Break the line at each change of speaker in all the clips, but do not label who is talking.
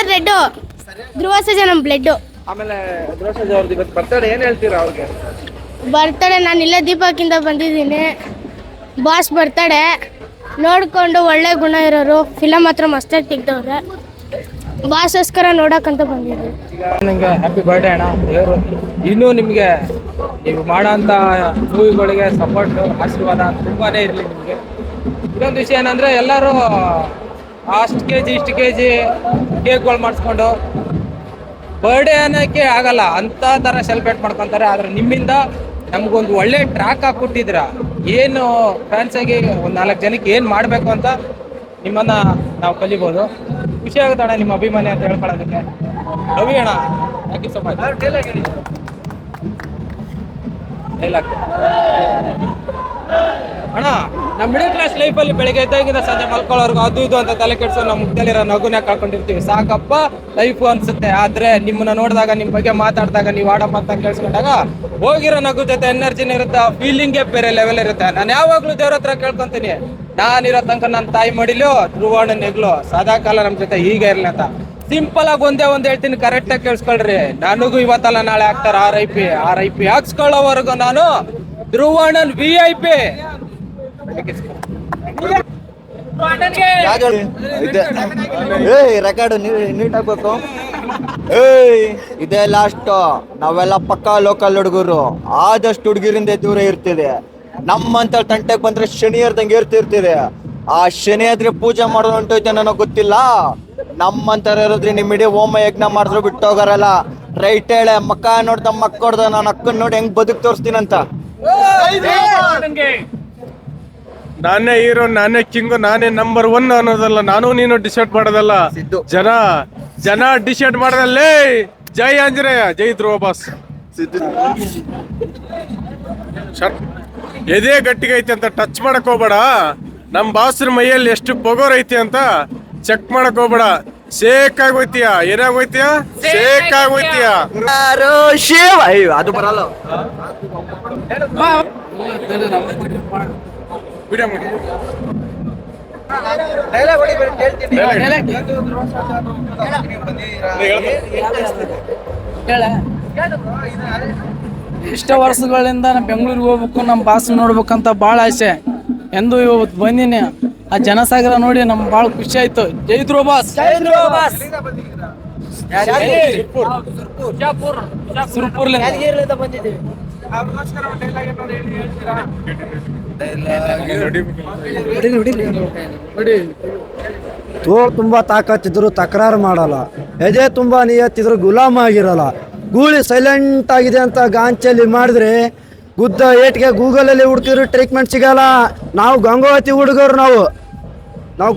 Colour red. Dhruva Sarja ನಮ್ಮ blood
ಆಮೇಲೆ ಧ್ರುವಸರ್ಜಾ ಅವ್ರದ್ದು ಇವತ್ತು ಬರ್ತಡೆ ಏನ್ ಹೇಳ್ತೀರಾ ಅವ್ರಿಗೆ?
ಬರ್ತಡೆ ನಾನು ಇಲ್ಲೇ ದೀಪಕ್ಕಿಂದ ಬಂದಿದ್ದೀನಿ. Boss birthday. ನೋಡ್ಕೊಂಡು ಒಳ್ಳೆ ಗುಣ ಇರೋರು. ಫಿಲಮ್ ಹತ್ರ ಮಸ್ತಾಗಿ ತೆಗ್ದವ್ರೆ. ಬಾಸೋಸ್ಕರ ನೋಡಕ್ಕಂತ ಬಂದಿದ್ದೀನಿ.
ಈಗ ನಿಮ್ಗೆ ಹ್ಯಾಪಿ ಬರ್ಡೇ ಅಣ್ಣ ದೇವರು. ಇನ್ನೂ ನಿಮಗೆ ನೀವು ಮಾಡೋಂಥ ಮೂವಿಗಳಿಗೆ ಸಪೋರ್ಟ್ ಆಶೀರ್ವಾದ ತುಂಬಾನೇ ಇರಲಿ ನಿಮಗೆ. ಇನ್ನೊಂದು ವಿಷಯ ಏನಂದ್ರೆ ಎಲ್ಲರೂ ಅಷ್ಟು ಕೆ ಜಿ ಇಷ್ಟು ಕೆ ಜಿ ಕೇಕ್ಗಳು ಮಾಡಿಸ್ಕೊಂಡು ಬರ್ಡೇ ಅನ್ನೋಕ್ಕೆ ಆಗಲ್ಲ, ಅಂತ ಥರ ಸೆಲೆಬ್ರೇಟ್ ಮಾಡ್ಕೊತಾರೆ. ಆದರೆ ನಿಮ್ಮಿಂದ ನಮಗೊಂದು ಒಳ್ಳೆ ಟ್ರ್ಯಾಕ್ ಹಾಕ್ಬಿಟ್ಟಿದ್ರ ಏನು ಫ್ಯಾನ್ಸಾಗಿ ಒಂದು ನಾಲ್ಕು ಜನಕ್ಕೆ ಏನು ಮಾಡಬೇಕು ಅಂತ ನಿಮ್ಮನ್ನು ನಾವು ಕಲಿಬೋದು. ಖುಷಿ ಆಗುತ್ತಣ್ಣ ನಿಮ್ಮ ಅಭಿಮಾನಿ ಅಂತ ಹೇಳ್ಕೊಳ್ಳೋದಕ್ಕೆ. ರವಿ ಅಣ್ಣ. Thank you so much dialogue ಅಣ್ಣ ನಮ್ಮ ಮಿಡಲ್ ಕ್ಲಾಸ್ ಲೈಫಲ್ಲಿ ಬೆಳಗ್ಗೆ ಎದ್ದಾಗಿಂದ ಸಂಜೆ ಮಲ್ಕೊಳ್ಳೋರ್ಗು ಅದು ಇದು ಅಂತ ತಲೆ ಕೆಡ್ಸೋ ನಮ್ಮ ಮುಖದಲ್ಲಿರೋ ನಗುನೇ ಕಳ್ಕೊಂಡಿರ್ತೀವಿ. ಸಾಕಪ್ಪ ಲೈಫು ಅನ್ಸುತ್ತೆ. ಆದ್ರೆ ನಿಮ್ಮನ್ನ ನೋಡಿದಾಗ ನಿಮ್ಮ ಬಗ್ಗೆ ಮಾತಾಡಿದಾಗ, ನೀವು ಆಡಪ್ಪ ಅಂತ ಕೇಳಿಸ್ಕೊಂಡಾಗ ಹೋಗಿರೋ ನಗು ಜೊತೆ ಎನರ್ಜಿನ ಇರುತ್ತೆ? ಫೀಲಿಂಗೇ ಬೇರೆ ಲೆವೆಲ್ ಇರುತ್ತೆ. ನಾನು ಯಾವಾಗಲೂ ದೇವ್ರ ಹತ್ರ ಕೇಳ್ಕೊಂತೀನಿ. ನಾನಿರೋ ತನಕ ನನ್ನ ತಾಯಿ ಮಡಿಲು, ಧ್ರುವಣ್ಣ ನೆಗ್ಲು. ಸದಾ ಕಾಲ ನಮ್ಮ ಜೊತೆ ಹೀಗೆ ಇರಲಿ ಅಂತ. ಸಿಂಪಲ್ ಆಗಿ ಒಂದೇ ಒಂದ್ ಹೇಳ್ತೀನಿ ಕರೆಕ್ಟ್ ಆಗಿ ಕೇಳಿಸ್ಕೊಳ್ರಿ. ನನಗೂ ಇವತ್ತಲ್ಲ ನಾಳೆ ಆಗ್ತಾರ R I P R I P ಹಾಕ್ಸ್ಕೊಳ್ಳೋವರೆಗೂ ನಾನು ಧ್ರುವಣ್ಣನ್ ವಿ ಐ ಪಿ
ಏಯ್ ರೆಕಾರ್ಡ್ ನೀಟ್ ಆಗ್ಬೇಕು ಏಯ್ ಇದೇ ಲಾಸ್ಟ್ ನಾವೆಲ್ಲ ಪಕ್ಕಾ ಲೋಕಲ್ ಹುಡುಗರು. ಆದಷ್ಟು ಹುಡುಗಿರಿಂದ ದೂರ ಇರ್ತಿದೆ ನಮ್ಮಂತ ತಂಟೆಗೆ ಬಂದ್ರೆ ಶನಿ ಇರ್ದಂಗೆ ಇರ್ತಿರ್ತಿದೆ ಆ ಶನಿ ಆದ್ರೆ ಪೂಜೆ ಮಾಡೋದು ಹೊಂಟೋಯ್ತೆ ನನಗೆ ಗೊತ್ತಿಲ್ಲ. ನಮ್ಮಂತರ ಇರೋದ್ರಿ ನಿಮ್ ಇಡೀ ಹೋಮ ಯಜ್ಞ ಮಾಡಿದ್ರು ಬಿಟ್ಟೋಗಾರಲ್ಲ. ರೈಟ್ ಹೇಳೆ, ಮಕ್ಕ ನೋಡ್ದ ಮಕ್ಕಳ್ದ ನಾನು ಅಕ್ಕನ್ ನೋಡಿ ಹೆಂಗ್ ಬದುಕ್ ತೋರಿಸ್ತೀನಂತ.
ನಾನೇ ಹೀರೋ ನಾನೇ ಕಿಂಗು ನಾನೇ ನಂಬರ್ ಒನ್ ಅನ್ನೋದಲ್ಲ ನಾನು ನೀನು ಡಿಸೈಡ್ ಮಾಡೋದಲ್ಲ. ಜನ ಜನ ಡಿಸೈಡ್ ಮಾಡೋದಲ್ಲೇ ಜೈ ಆಂಜನೇಯ ಜೈ ಧ್ರುವ ಬಾಸ್. ಎದೇ ಎದೆ ಗಟ್ಟಿಗೆ ಐತಿ ಅಂತ ಟಚ್ ಮಾಡಕ್ ಹೋಗ್ಬೇಡ. ನಮ್ ಬಾಸ್ರ ಮೈಯಲ್ಲಿ ಎಷ್ಟು ಪೊಗೋರ್ ಐತಿ ಅಂತ ಚೆಕ್ ಮಾಡಕ್ ಹೋಗ್ಬೇಡ. ಶೇಕ್ ಆಗೋಯ್ತೀಯ? ಏನಾಗೋಯ್ತೀಯ? ಶೇಕ್ ಆಗೋಯ್ತೀಯ?
ಅದು ಬರಲ್ಲ.
ವಿಡಿಯೋ ಮಾಡಿ.
ಇಷ್ಟ ವರ್ಷಗಳಿಂದ ನಮ್ಮ ಬೆಂಗಳೂರಿಗೆ ಹೋಗ್ಬೇಕು ನಮ್ಮ ಬಾಸ್ ನೋಡ್ಬೇಕಂತ ಭಾಳ ಆಸೆ. ಎಂದು ಇವತ್ತು ಬಂದಿನಿ. ಆ ಜನಸಾಗರ ನೋಡಿ ನಮ್ಗೆ ಭಾಳ ಖುಷಿ ಆಯ್ತು. ಜೈ ಧ್ರುವ ಬಾಸ್ ಸುರ್ಪುರ್ಲಿಂದ.
ತೋಳ್ ತುಂಬಾ ತಾಕತ್ತಿದ್ರು ತಕರಾರು ಮಾಡಲ್ಲ. ಎದೆ ತುಂಬಾ ನಿಯತ್ತಿದ್ರು ಗುಲಾಮ ಆಗಿರಲ್ಲ. ಗೂಳಿ ಸೈಲೆಂಟ್ ಆಗಿದೆ ಅಂತ ಗಾಂಚಲ್ಲಿ ಮಾಡಿದ್ರೆ ಗುದ್ದ ಏಟ್ಗೆ ಗೂಗಲಲ್ಲಿ ಹುಡುಕಿದ್ರು ಟ್ರೀಟ್ಮೆಂಟ್ ಸಿಗಲ್ಲ. ನಾವು ಗಂಗಾವತಿ ಹುಡುಗರು ನಾವು. ನಾವು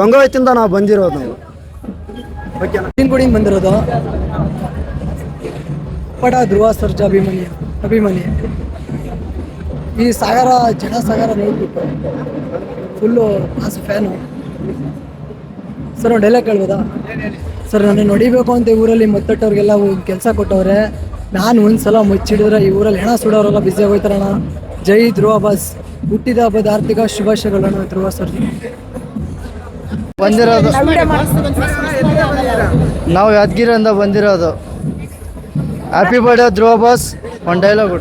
ಗಂಗಾವತಿಯಿಂದ ನಾವು ಬಂದಿರೋದು ನಾವು.
ಗುಡಿ ಬಂದಿರೋದು? ಪಡ ಧ್ರುವ ಸರ್ಜಾ ಅಭಿಮಾನಿ ಅಭಿಮಾನಿ. ಈ ಸಾಗರ ಜನಸಾಗರ ನೋಡ್ಬಿಟ್ಟು ಫುಲ್ಲು ಮಾಸ್ ಫ್ಯಾನು ಸರ್ ಒಂದು ಡೈಲಾಗ್ ಕೇಳ್ಬೋದಾ? ಸರ್ ನಾನು ನೋಡಿಬೇಕು ಅಂತ ಈ ಊರಲ್ಲಿ ಮತ್ತಟ್ಟವ್ರಿಗೆಲ್ಲ ಕೆಲಸ ಕೊಟ್ಟವ್ರೆ. ನಾನು ಒಂದ್ಸಲ ಮುಚ್ಚಿಡಿದ್ರೆ ಈ ಊರಲ್ಲಿ ಹೆಣ ಸುಡೋರೆಲ್ಲ ಬ್ಯುಸಿ ಆಗೋಯ್ತಾರಣ ಜೈ ಧ್ರುವ ಬಾಸ್. ಹುಟ್ಟಿದ ಹಬ್ಬದ ಆರ್ಥಿಕ ಶುಭಾಶಯಗಳನ್ನು ಧ್ರುವ ಸರ್
ಬಂದಿರೋದು. ನಾವು ಯಾದಗಿರಿಯಿಂದ ಬಂದಿರೋದು. Happy birthday Dhruva boss. ಒಂದು ಡೈಲಾಗ್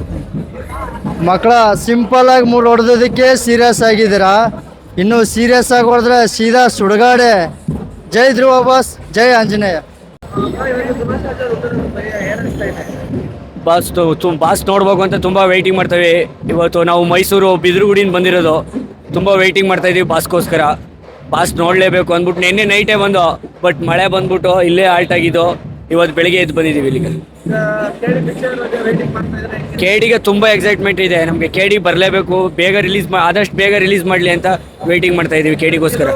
ಮಕ್ಕಳ ಸಿಂಪಲ್ ಆಗಿ ಮೂರು ಹೊಡೆದೋದಕ್ಕೆ ಸೀರಿಯಸ್ ಆಗಿದ್ದೀರಾ? ಇನ್ನು ಸೀರಿಯಸ್ ಆಗಿ ಹೊಡೆದ್ರೆ ಸೀದಾ ಸುಡುಗಾಡೆ. ಜೈ ಧ್ರುವ ಬಾಸ್ ಜೈ ಆಂಜನೇಯ.
ಬಾಸ್ ತುಂಬ ಬಾಸ್ ನೋಡ್ಬೇಕು ಅಂತ ತುಂಬ ವೆಯ್ಟಿಂಗ್ ಮಾಡ್ತೇವೆ. ಇವತ್ತು ನಾವು ಮೈಸೂರು ಬಿದ್ರುಗುಡಿನ ಬಂದಿರೋದು. ತುಂಬ ವೆಯ್ಟಿಂಗ್ ಮಾಡ್ತಾ ಇದೀವಿ ಬಾಸ್ಗೋಸ್ಕರ ಬಾಸ್ ನೋಡಲೇಬೇಕು ಅಂದ್ಬಿಟ್ಟು ನಿನ್ನೆ ನೈಟೇ ಬಂದು ಬಟ್ ಮಳೆ ಬಂದ್ಬಿಟ್ಟು ಇಲ್ಲೇ ಆಲ್ಟ್ ಆಗಿದ್ದು. ಇವತ್ತು ಬೆಳಿಗ್ಗೆ ಎದ್ದು ಬಂದಿದ್ದೀವಿ ಇಲ್ಲಿಗೆ. ಕೇಡಿಗೆ ತುಂಬ ಎಕ್ಸೈಟ್ಮೆಂಟ್ ಇದೆ. ನಮಗೆ ಕೇಡಿ ಬರಲೇಬೇಕು. ಬೇಗ ರಿಲೀಸ್ ಮಾ ಆದಷ್ಟು ಬೇಗ ರಿಲೀಸ್ ಮಾಡಲಿ ಅಂತ ವೇಟಿಂಗ್ ಮಾಡ್ತಾ ಇದ್ದೀವಿ ಕೇಡಿಗೋಸ್ಕರ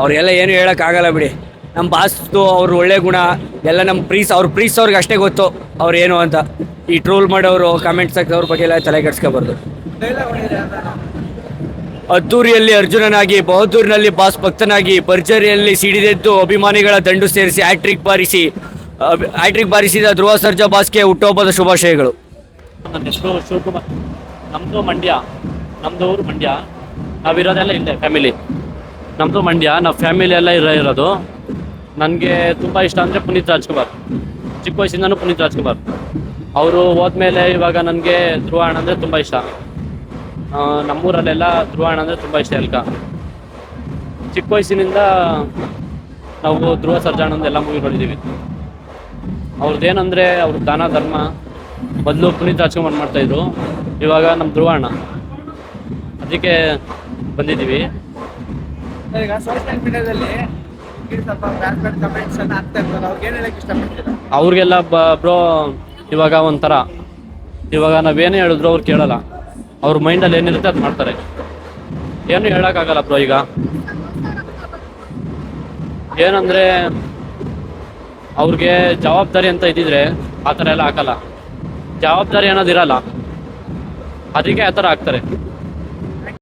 ಅವ್ರಿಗೆಲ್ಲ ಏನು ಹೇಳೋಕ್ಕಾಗಲ್ಲ ಬಿಡಿ. ನಮ್ಮ ಬಾಸ್ದು ಅವ್ರ ಒಳ್ಳೆ ಗುಣ, ಎಲ್ಲ ನಮ್ಮ ಪ್ರೀಸ್ ಅವ್ರ ಪ್ರೀಸ್ ಅವ್ರಿಗೆ ಅಷ್ಟೇ ಗೊತ್ತು ಅವ್ರು ಏನು ಅಂತ. ಈ ಟ್ರೋಲ್ ಮಾಡೋರು ಕಾಮೆಂಟ್ಸ್ ಹಾಕೋರ ಬಗ್ಗೆ ಎಲ್ಲ ತಲೆ ಕೆಡ್ಸ್ಕೊಬಾರ್ದು. ಅದ್ದೂರಿಯಲ್ಲಿ ಅರ್ಜುನನಾಗಿ, ಬಹದ್ದೂರಿನಲ್ಲಿ ಬಾಸ್ ಭಕ್ತನಾಗಿ, ಭರ್ಜರಿಯಲ್ಲಿ ಸಿಡಿದೆದ್ದು ಅಭಿಮಾನಿಗಳ ದಂಡು ಸೇರಿಸಿ ಹ್ಯಾಟ್ರಿಕ್ ಬಾರಿಸಿ ಹ್ಯಾಟ್ರಿಕ್ ಬಾರಿಸಿದ ಧ್ರುವ ಸರ್ಜಾ ಬಾಸ್ಗೆ ಹುಟ್ಟುಹಬ್ಬದ ಶುಭಾಶಯಗಳು.
ನನ್ನ ನಮ್ಮದು ಮಂಡ್ಯ ನಮ್ಮದು ಊರು ಮಂಡ್ಯ. ನಾವಿರೋದೆಲ್ಲ ಇಲ್ಲೇ ಫ್ಯಾಮಿಲಿ ನಮ್ಮದು ಮಂಡ್ಯ, ನಾವು ಫ್ಯಾಮಿಲಿ ಎಲ್ಲ ಇರೋ, ಇರೋದು. ನನಗೆ ತುಂಬ ಇಷ್ಟ ಅಂದರೆ ಪುನೀತ್ ರಾಜ್ಕುಮಾರ್. ಚಿಕ್ಕ ವಯಸ್ಸಿಂದನೂ ಪುನೀತ್ ರಾಜ್ಕುಮಾರ್. ಅವರು ಹೋದ್ಮೇಲೆ ಇವಾಗ ನನಗೆ ಧ್ರುವ ಅಣ್ಣ ಅಂದರೆ ತುಂಬ ಇಷ್ಟ. ನಮ್ಮೂರಲ್ಲೆಲ್ಲ ಧ್ರುವ ಅಣ್ಣ ಅಂದರೆ ತುಂಬ ಇಷ್ಟ ಎಲ್ಕ ಚಿಕ್ಕ ವಯಸ್ಸಿನಿಂದ ನಾವು ಧ್ರುವ ಸರ್ಜಾನಂದ್ ಎಲ್ಲ ಮೂವಿ ನೋಡಿದ್ದೀವಿ ಅವ್ರದ್ದೇನಂದರೆ ಅವ್ರ ದಾನ ಧರ್ಮ ಮೊದಲು ಪುನೀತ್ ರಾಜ್ಕುಮಾರ್ ಮಾಡ್ತಾಯಿದ್ರು ಇವಾಗ ನಮ್ಮ ಧ್ರುವ ಅಣ್ಣ. ಅದಕ್ಕೆ ಬಂದಿದ್ದೀವಿ. ಅವ್ರಿಗೆಲ್ಲ ಬ್ರೋ ಇವಾಗ ಒಂಥರ. ಇವಾಗ ನಾವೇನೇ ಹೇಳಿದ್ರು ಅವ್ರು ಕೇಳಲ್ಲ. ಅವ್ರ ಮೈಂಡಲ್ಲಿ ಏನಿರುತ್ತೆ ಅದು ಮಾಡ್ತಾರೆ. ಏನು ಹೇಳೋಕ್ಕಾಗಲ್ಲ ಬ್ರೋ ಈಗ. ಏನಂದ್ರೆ ಅವ್ರಿಗೆ ಜವಾಬ್ದಾರಿ ಅಂತ ಇದ್ದಿದ್ರೆ ಆ ಥರ ಎಲ್ಲ ಹಾಕಲ್ಲ. ಜವಾಬ್ದಾರಿ ಅನ್ನೋದಿರಲ್ಲ ಅದಕ್ಕೆ ಆ ಥರ ಆಗ್ತಾರೆ